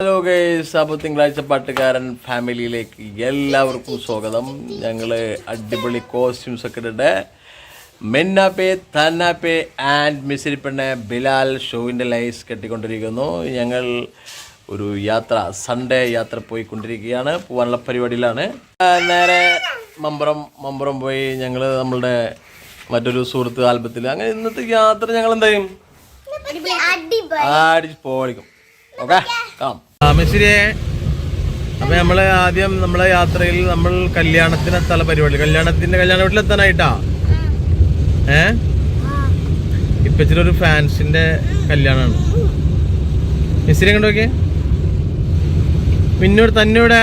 Hello guys അപ്പോൾ തിങ്കളാഴ്ച പാട്ടുകാരൻ ഫാമിലിയിലേക്ക് എല്ലാവർക്കും സ്വാഗതം. ഞങ്ങൾ അടിപൊളി കോസ്റ്റ്യൂംസ് ഒക്കെ ഇട്ടിട്ട് മെന്നാപ്പെ തന്നാപ്പെ ആൻഡ് മിസിരിപ്പെണ്ണ ബിലാൽ ഷോവിന്റെ ലൈസ് കെട്ടിക്കൊണ്ടിരിക്കുന്നു. ഞങ്ങൾ ഒരു യാത്ര സൺഡേ യാത്ര പോയിക്കൊണ്ടിരിക്കുകയാണ്. പോകാനുള്ള പരിപാടിയിലാണ്. നേരെ മമ്പറം മമ്പറം പോയി ഞങ്ങൾ നമ്മളുടെ മറ്റൊരു സുഹൃത്ത് ആൽബത്തിൽ അങ്ങനെ ഇന്നത്തെ യാത്ര ഞങ്ങൾ എന്താ ചെയ്യും പോകും ഓക്കെ കാം താമശ്ശേരിയെ അപ്പൊ നമ്മൾ ആദ്യം നമ്മളെ യാത്രയിൽ നമ്മൾ കല്യാണത്തിന് എത്താനുള്ള പരിപാടി. കല്യാണത്തിന്റെ കല്യാണ വീട്ടിൽ എത്താനായിട്ടാ? ഏ? ഇപ്പച്ചിരി ഒരു ഫാൻസിന്റെ കല്യാണമാണ് മിസ്സിനെ കണ്ടോക്കെ പിന്നോട് തന്നോടെ?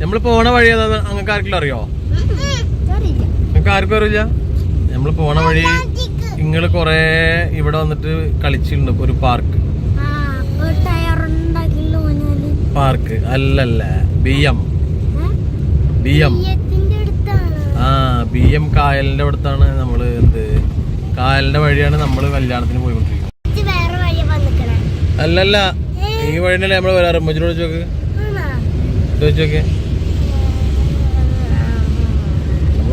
നമ്മൾ പോണ വഴി ഏതാ അങ്ങക്ക് ആർക്കെങ്കിലും അറിയോ? നിങ്ങൾക്ക് ആർക്കും അറിയില്ല? നമ്മൾ പോണ വഴി നിങ്ങൾ കൊറേ ഇവിടെ വന്നിട്ട് കളിച്ചിട്ടുണ്ട് ഒരു പാർക്ക്. പാർക്ക്. അല്ലല്ല ബി എം ബി എം ആ ബി എം കായലിന്റെ അടുത്താണ് നമ്മൾ എന്ത്? കായലിന്റെ വഴിയാണ് നമ്മൾ കല്യാണത്തിന് പോയിക്കൊണ്ടിരിക്കുന്നത്. അല്ലല്ല ഈ വഴിയല്ലേ നമ്മൾ വരാറ്? മുജിനോട് ചോക്ക് ചോദിച്ചോക്കെ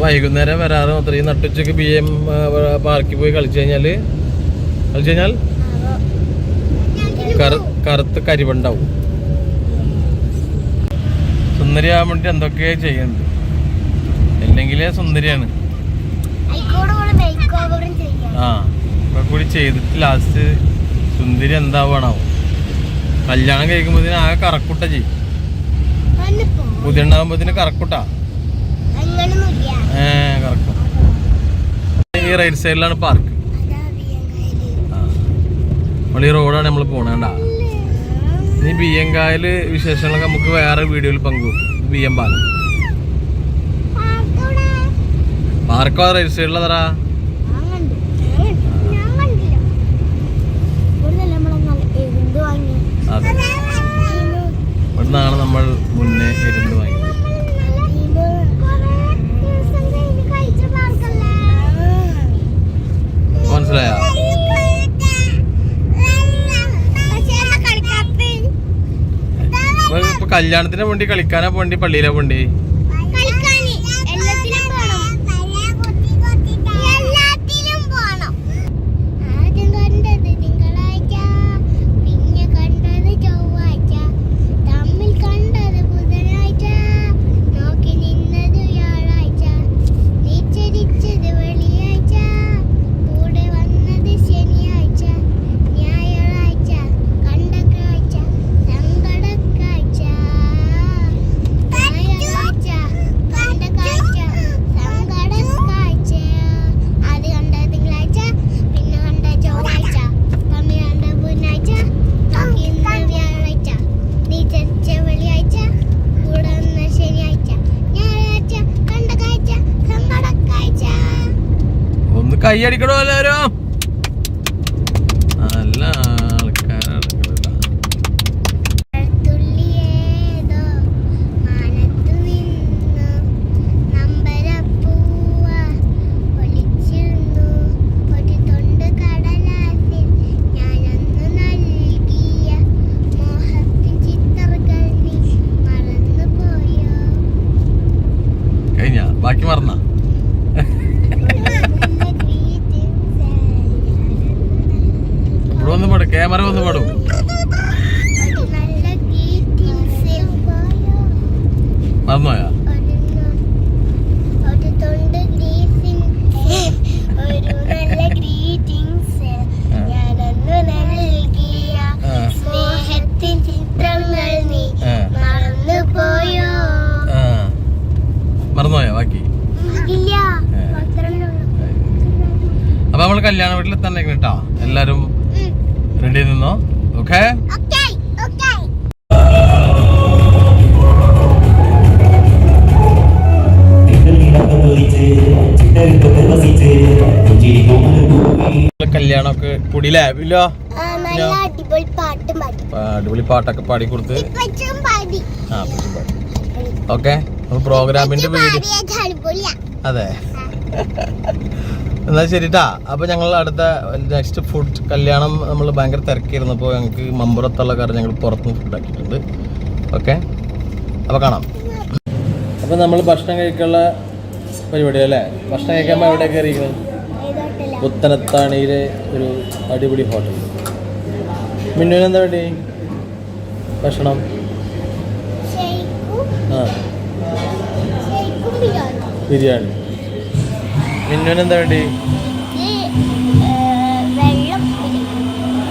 വൈകുന്നേരം വരാറ് മാത്രം. ഈ നട്ടുച്ചക്ക് ബി എം പാർക്കിൽ പോയി കളിച്ചു കഴിഞ്ഞാൽ? കളിച്ചു കഴിഞ്ഞാൽ? കറു കറുത്ത് കരിവുണ്ടാവും. സുന്ദരിയാവാൻ വേണ്ടി എന്തൊക്കെ ചെയ്യുന്നുണ്ട്? അല്ലെങ്കിലേ സുന്ദരിയാണ്. ആ ഇപ്പൊ കൂടി ചെയ്തിട്ട് ലാസ്റ്റ് സുന്ദരി എന്താവണാവും? കല്യാണം കഴിക്കുമ്പോഴത്തേന് ആകെ കറക്കുട്ട ചെയ്യും. പുതിയ ഉണ്ടാകുമ്പോഴത്തേന് കറക്കുട്ട? ഏ കറക്കും ഈ റൈറ്റ് സൈഡിലാണ് പാർക്ക് നമ്മൾ ഈ റോഡാണ് നമ്മൾ പോണേണ്ട ഇനി ബി എം കായൽ വിശേഷങ്ങളൊക്കെ നമുക്ക് വേറെ വീഡിയോയിൽ പങ്കുവെക്കും. ബി എം പാലം. പാർക്കോ റൈറ്റ് സൈഡിലതറാ അതെ. കല്യാണത്തിന് വേണ്ടി കളിക്കാനാ വേണ്ടി പള്ളിയിലാ വേണ്ടി കൈയടിക്കണോ എല്ലാരും കല്യാണമൊക്കെ കൂടി ലാബില്ലോ അടിപൊളി പാട്ടും പാടി. അടിപൊളി പാട്ടൊക്കെ പാടി കൊടുത്ത്. ആ ഓക്കെ? പ്രോഗ്രാമിന്റെ അതെ. എന്നാ ശരിട്ടാ. അപ്പൊ ഞങ്ങൾ അടുത്ത നെക്സ്റ്റ് ഫുഡ് കല്യാണം നമ്മൾ ഭയങ്കര തിരക്കിയിരുന്നപ്പോൾ ഞങ്ങൾക്ക് മമ്പുറത്തുള്ള കാര്യം ഞങ്ങൾ പുറത്തുനിന്ന് ഫുഡ് ആക്കിയിട്ടുണ്ട്. ഓക്കെ? അപ്പൊ കാണാം. അപ്പൊ നമ്മൾ ഭക്ഷണം കഴിക്കാനുള്ള പരിപാടി അല്ലേ? ഭക്ഷണം കഴിക്കാൻ എവിടെ കയറിയിരിക്കുന്നത്? പുത്തനത്താണിയിലെ ഒരു അടിപൊളി ഹോട്ടൽ. മിന്നുവിന് എന്താ വേണ്ടി? ഭക്ഷണം? ആ. ബിരിയാണി ബിരിയാണി. മിന്നുവിന് എന്താ വേണ്ടി?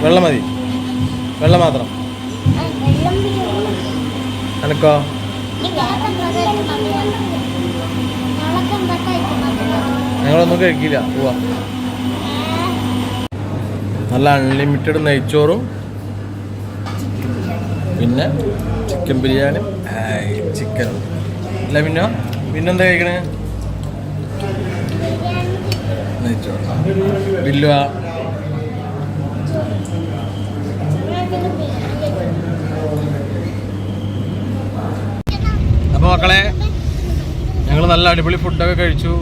വെള്ളം മതി. വെള്ളം മാത്രം. അനക്കോ? ഞങ്ങളൊന്നും കഴിക്കില്ല. പോവാ. നല്ല അൺലിമിറ്റഡ് നെയ്ച്ചോറും. പിന്നെ ചിക്കൻ ബിരിയാണി. ചിക്കൻ അല്ല പിന്നെ പിന്നെന്താ കഴിക്കണേ? നെയ്ച്ചോറ്. ബില്ലുവ. അപ്പോൾ മക്കളെ ഞങ്ങൾ നല്ല അടിപൊളി ഫുഡൊക്കെ കഴിച്ചു.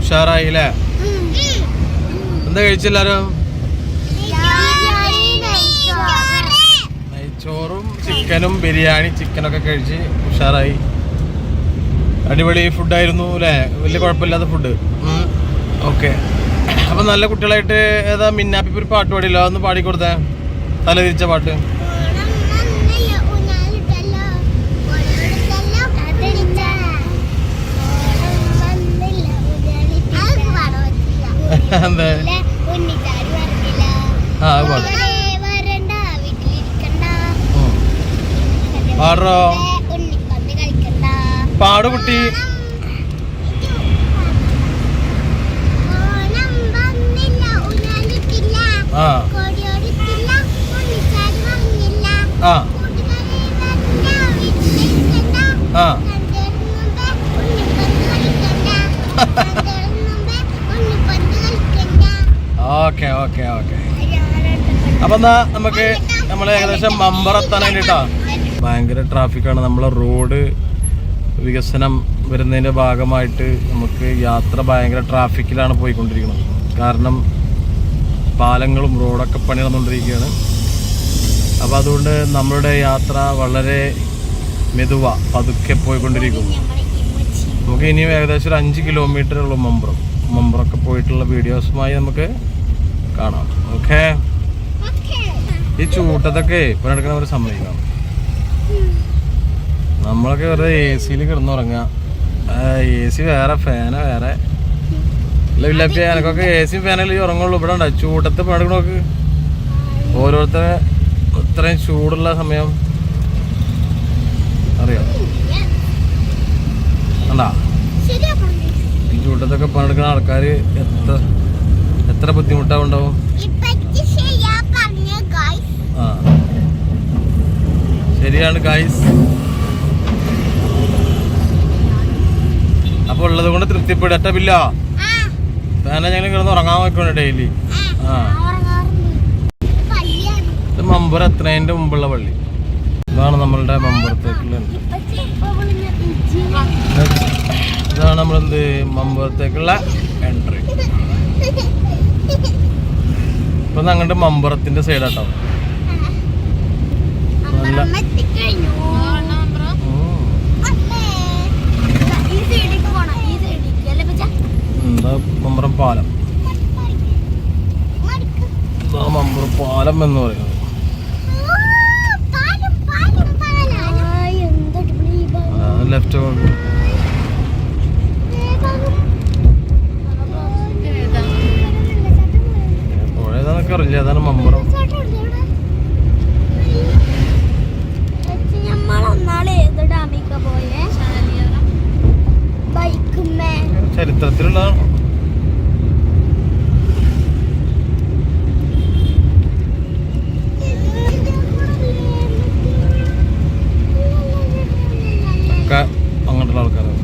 ഉഷാറായില്ലേ? എന്താ കഴിച്ചെല്ലാരും ചിക്കനും ബിരിയാണി ചിക്കനൊക്കെ കഴിച്ച് ഉഷാറായി. അടിപൊളി ഫുഡായിരുന്നു അല്ലേ? വലിയ കുഴപ്പമില്ലാത്ത ഫുഡ് ഓക്കെ അപ്പം നല്ല കുട്ടികളായിട്ട് ഏതാ മിന്നാപ്പിപ്പ് ഒരു പാട്ട് പാടില്ല ഒന്ന് പാടിക്കൊടുത്തേ. തല തിരിച്ച പാട്ട്. എന്താ? ആ പാടും. കണ്ടേറും മുമ്പേ ഉണ്ണിപ്പന്ത് കളിക്കണ്ട ഓക്കെ ഓക്കെ ഓക്കെ. അപ്പൊ എന്നാ നമുക്ക് നമ്മൾ ഏകദേശം മമ്പറത്താൻ കേട്ടോ ഭയങ്കര ട്രാഫിക്കാണ് നമ്മളെ റോഡ് വികസനം വരുന്നതിന്റെ ഭാഗമായിട്ട് നമുക്ക് യാത്ര ഭയങ്കര ട്രാഫിക്കിലാണ് പോയിക്കൊണ്ടിരിക്കുന്നത്. കാരണം പാലങ്ങളും റോഡൊക്കെ പണി നടന്നുകൊണ്ടിരിക്കുകയാണ് അപ്പോൾ അതുകൊണ്ട് നമ്മളുടെ യാത്ര വളരെ മെതുവ പതുക്കെ പോയിക്കൊണ്ടിരിക്കും. നമുക്ക് ഇനിയും ഏകദേശം ഒരു അഞ്ച് കിലോമീറ്റർ ഉള്ളൂ മമ്പ്രം മമ്പുറമൊക്കെ പോയിട്ടുള്ള വീഡിയോസുമായി നമുക്ക് കാണാം. ഓക്കേ ഈ ചൂട്ടത്തൊക്കെ ഇപ്പൊ നടക്കുന്ന ഒരു സമ്മതിക്കണം നമ്മളൊക്കെ വെറുതെ എ സിയിൽ കിടന്നുറങ്ങുക. എ സി വേറെ ഫാന വേറെ. ഇല്ല ഇല്ല ഇപ്പൊ എനക്കൊക്കെ എ സി ഫാനല്ലേ ഉറങ്ങുള്ളൂ. ഇവിടെ ഉണ്ടോ? ചൂട്ടത്ത് പണിക്കണ നോക്ക് ഓരോരുത്തരെ ഇത്രയും ചൂടുള്ള സമയം അറിയോ? ഈ ചൂട്ടത്തൊക്കെ പണിയെടുക്കുന്ന ആൾക്കാർ എത്ര എത്ര ബുദ്ധിമുട്ടാവുണ്ടാവും? ഗായ്സ് ആ. ശരിയാണ് ഗൈസ് അപ്പൊ ഉള്ളത് കൊണ്ട് തൃപ്തിപ്പെടട്ടെ ബില്ല ആ ഫാനെ ഞങ്ങൾ കിടന്ന് ഉറങ്ങാൻ നോക്കണം ഡെയിലി ആ. ഇത് മമ്പുറം എത്രതിന്റെ മുമ്പുള്ള പള്ളി. ഇതാണ് നമ്മളുടെ മമ്പുറത്തേക്കുള്ള ഇതാണ് നമ്മളെന്ത്? മമ്പുറത്തേക്കുള്ള എൻട്രി ഇപ്പൊ ഞങ്ങളുടെ മമ്പുറത്തിന്റെ സൈഡാട്ടോ നല്ല അമ്പലം എത്തിക്കഴിഞ്ഞു ഉം. അല്ലേ? ഈ സൈഡിലേക്ക് പോണം ഈ സൈഡിലേക്ക് അല്ലേ പച്ച എന്താ മമ്പുറം പാലം. ഇതാ മമ്പുറം പാലം എന്ന് പറയുന്നത് എന്ത്. ലെഫ്റ്റ്. പുഴ ഏതാന്നൊക്കെ അറിയില്ല ഏതാണ് മമ്പുറം ചേട്ടാ, ഉണ്ട് ഇവിടെ. പച്ചി, ഞമ്മളൊന്നാൾ ഏത് ഡാമിക്ക പോയേ ബൈക്കുമ്മേ ചരിത്രത്തിലുള്ളതാണ്. ഒക്കെ അങ്ങോട്ടുള്ള ആൾക്കാരാണ്.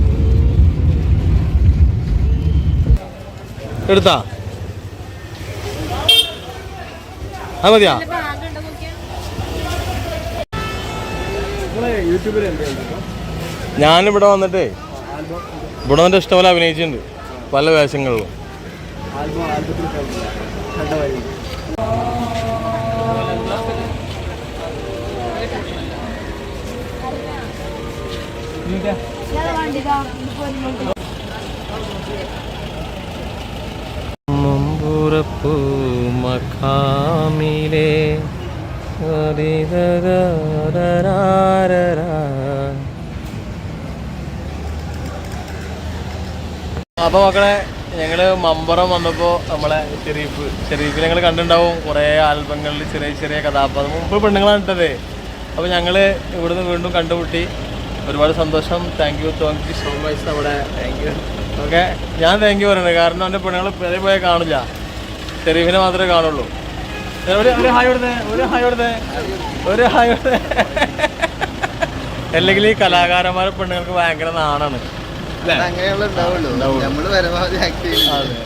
എടുത്താ? അത് മതിയാ? ഞാനിവിടെ വന്നിട്ടേ ഇവിടെ വന്നിട്ട് ഇഷ്ടംപോലെ അഭിനയിച്ചിട്ടുണ്ട്. പല വേഷങ്ങളിലും. മുമ്പുറപ്പൂ മഖാമിലെ അപ്പൊ മക്കളെ ഞങ്ങൾ മമ്പറം വന്നപ്പോ നമ്മളെ ഷെരീഫ് ഷെരീഫിനെ ഞങ്ങൾ കണ്ടിട്ടുണ്ടാവും കുറെ ആൽബങ്ങളിൽ ചെറിയ ചെറിയ കഥാപാത്രം. മുമ്പ് പെണ്ണുങ്ങളാണ് ഇട്ടത്. അപ്പൊ ഞങ്ങൾ ഇവിടുന്ന് വീണ്ടും കണ്ടുമുട്ടി. ഒരുപാട് സന്തോഷം. Thank you thank you so much നമ്മുടെ താങ്ക് യു ഓക്കെ ഞാൻ താങ്ക് യു പറയുന്നത്. കാരണം എന്റെ പെണ്ണുങ്ങൾ പേരെ പോയാൽ കാണില്ല. ഷെരീഫിനെ മാത്രമേ കാണുള്ളൂ. ഒരു ഒരു ഹായ് കൊടുത്തേ ഒരു ഹായ് കൊടുത്തേ ഒരു ഹായ് കൊടുത്തേ. അല്ലെങ്കിൽ ഈ കലാകാരന്മാരെ പെണ്ണുങ്ങൾക്ക് ഭയങ്കര നാണാണ്. അങ്ങനെയുള്ള ഉണ്ടാവുള്ളൂ. നമ്മൾ പരമാവധി ആക്ട് ചെയ്യും അതെ.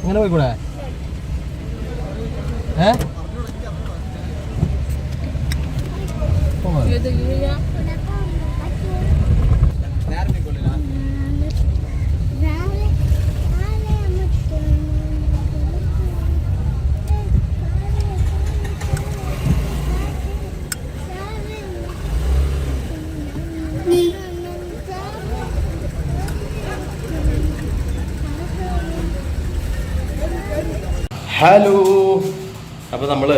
ഇങ്ങനെ പോയിക്കൂടെ ഏ പോകാം. ഹലോ. അപ്പോൾ നമ്മൾ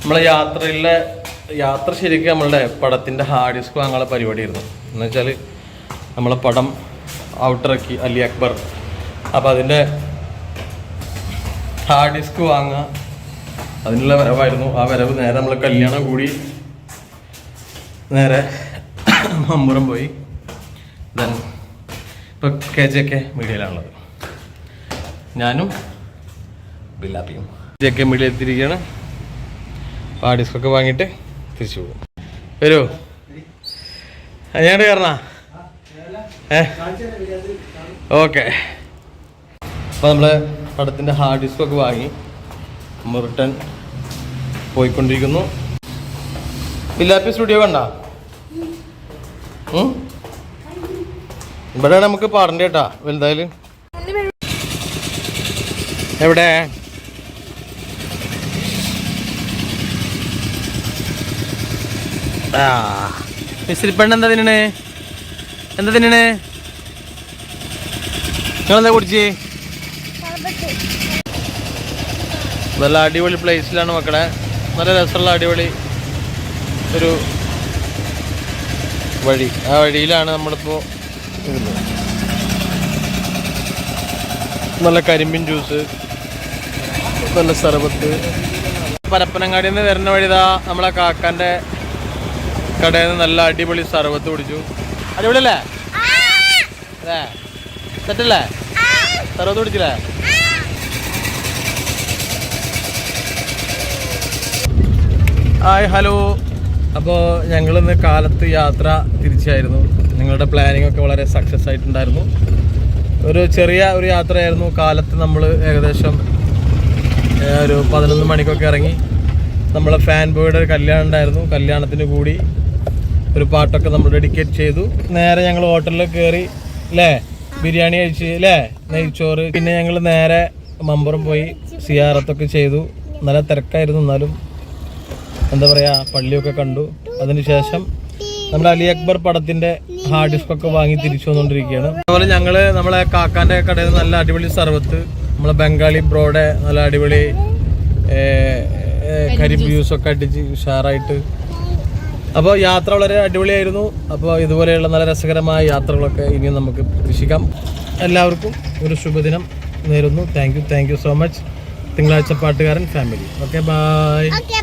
നമ്മളെ യാത്രയിലെ യാത്ര ശരിക്കും നമ്മളുടെ പടത്തിന്റെ ഹാർഡ് ഡിസ്ക് വാങ്ങാനുള്ള പരിപാടിയായിരുന്നു. എന്ന് വെച്ചാൽ നമ്മളെ പടം ഔട്ടിറക്കി അലി അക്ബർ. അപ്പോൾ അതിന്റെ ഹാർഡ് ഡിസ്ക് വാങ്ങുക അതിനുള്ള വരവായിരുന്നു. ആ വരവ് നേരെ നമ്മൾ കല്യാണം കൂടി നേരെ മമ്പുറം പോയി. ദെൻ ഇപ്പോൾ കെ ജെ കെ മീഡിയയിലാണുള്ളത് ഞാനും ജെ മീഡിയ എത്തിയിരിക്കുകയാണ്. അപ്പോൾ ആ ഡിസ്കൊക്കെ വാങ്ങിയിട്ട് തിരിച്ചു പോകും. വരൂ. ഞാൻ കയറണ? ഏ? ഓക്കെ. അപ്പോൾ നമ്മൾ പടത്തിന്റെ ഹാർഡ് ഡിസ്കൊക്കെ വാങ്ങി നമ്മൾ റിട്ടേൺ പോയിക്കൊണ്ടിരിക്കുന്നു. ബില്ലാപ്പി സ്റ്റുഡിയോ കണ്ട? ഇവിടെ നമുക്ക് പാടണ്ട കേട്ടാ വലുതായാലും. എവിടെ? ആ. മിസ്രി പെണ്ണ് എന്താ തിന്നണേ? എന്താ തിന്നണേ? നിങ്ങളെന്താ കുടിച്ചേ? നല്ല അടിപൊളി പ്ലേസിലാണ് മക്കളെ. നല്ല രസമുള്ള അടിപൊളി ഒരു വഴി. ആ വഴിയിലാണ് നമ്മളിപ്പോൾ ഇരുന്നത്. നല്ല കരിമ്പിൻ ജ്യൂസ് നല്ല സർബത്ത്. പരപ്പനങ്ങാടിയിൽ നിന്ന് വരുന്ന വഴിതാ നമ്മളെ കാക്കാന്റെ കടയിൽ നിന്ന് നല്ല അടിപൊളി സർവത്ത് കുടിച്ചു. അടിപൊളിയല്ലേ? അല്ലേ? സെറ്റല്ലേ? സർവത്ത് കുടിച്ചില്ലേ? Hi hello. അപ്പോൾ ഞങ്ങളിന്ന് കാലത്ത് യാത്ര തിരിച്ചായിരുന്നു. നിങ്ങളുടെ പ്ലാനിംഗ് ഒക്കെ വളരെ സക്സസ് ആയിട്ടുണ്ടായിരുന്നു. ഒരു ചെറിയ ഒരു യാത്രയായിരുന്നു. കാലത്ത് നമ്മൾ ഏകദേശം ഒരു പതിനൊന്ന് മണിക്കൊക്കെ ഇറങ്ങി. നമ്മളെ ഫാൻ ബോയുടെ കല്യാണം ഉണ്ടായിരുന്നു. കല്യാണത്തിന് കൂടി ഒരു പാട്ടൊക്കെ നമ്മൾ ഡെഡിക്കേറ്റ് ചെയ്തു. നേരെ ഞങ്ങൾ ഹോട്ടലിൽ കയറി അല്ലേ ബിരിയാണി കഴിച്ച് അല്ലേ നെയ്ച്ചോറ്. പിന്നെ ഞങ്ങൾ നേരെ മമ്പുറം പോയി സിയാറത്തൊക്കെ ചെയ്തു. നല്ല തിരക്കായിരുന്നു എന്നാലും എന്താ പറയുക പള്ളിയൊക്കെ കണ്ടു. അതിനുശേഷം നമ്മുടെ അലി അക്ബർ പടത്തിന്റെ ഹാർഡ് ഡിസ്ക് ഒക്കെ വാങ്ങി തിരിച്ചു വന്നുകൊണ്ടിരിക്കുകയാണ് അതുപോലെ ഞങ്ങൾ നമ്മളെ കാക്കാന്റെ കടയിൽ നല്ല അടിപൊളി സർവത്ത് നമ്മളെ ബംഗാളി ബ്രോയുടെ നല്ല അടിപൊളി കരിബ് ഏ, കരിമ്പ് ജ്യൂസ് ഒക്കെ അടിച്ച് ഉഷാറായിട്ട് അപ്പോൾ യാത്ര വളരെ അടിപൊളിയായിരുന്നു. അപ്പോൾ ഇതുപോലെയുള്ള നല്ല രസകരമായ യാത്രകളൊക്കെ ഇനിയും നമുക്ക് പ്രതീക്ഷിക്കാം. എല്ലാവർക്കും ഒരു ശുഭദിനം നേരുന്നു. Thank you thank you so much തിങ്കളാഴ്ച പാട്ടുകാരൻ ഫാമിലി ഓക്കെ ബൈ Okay,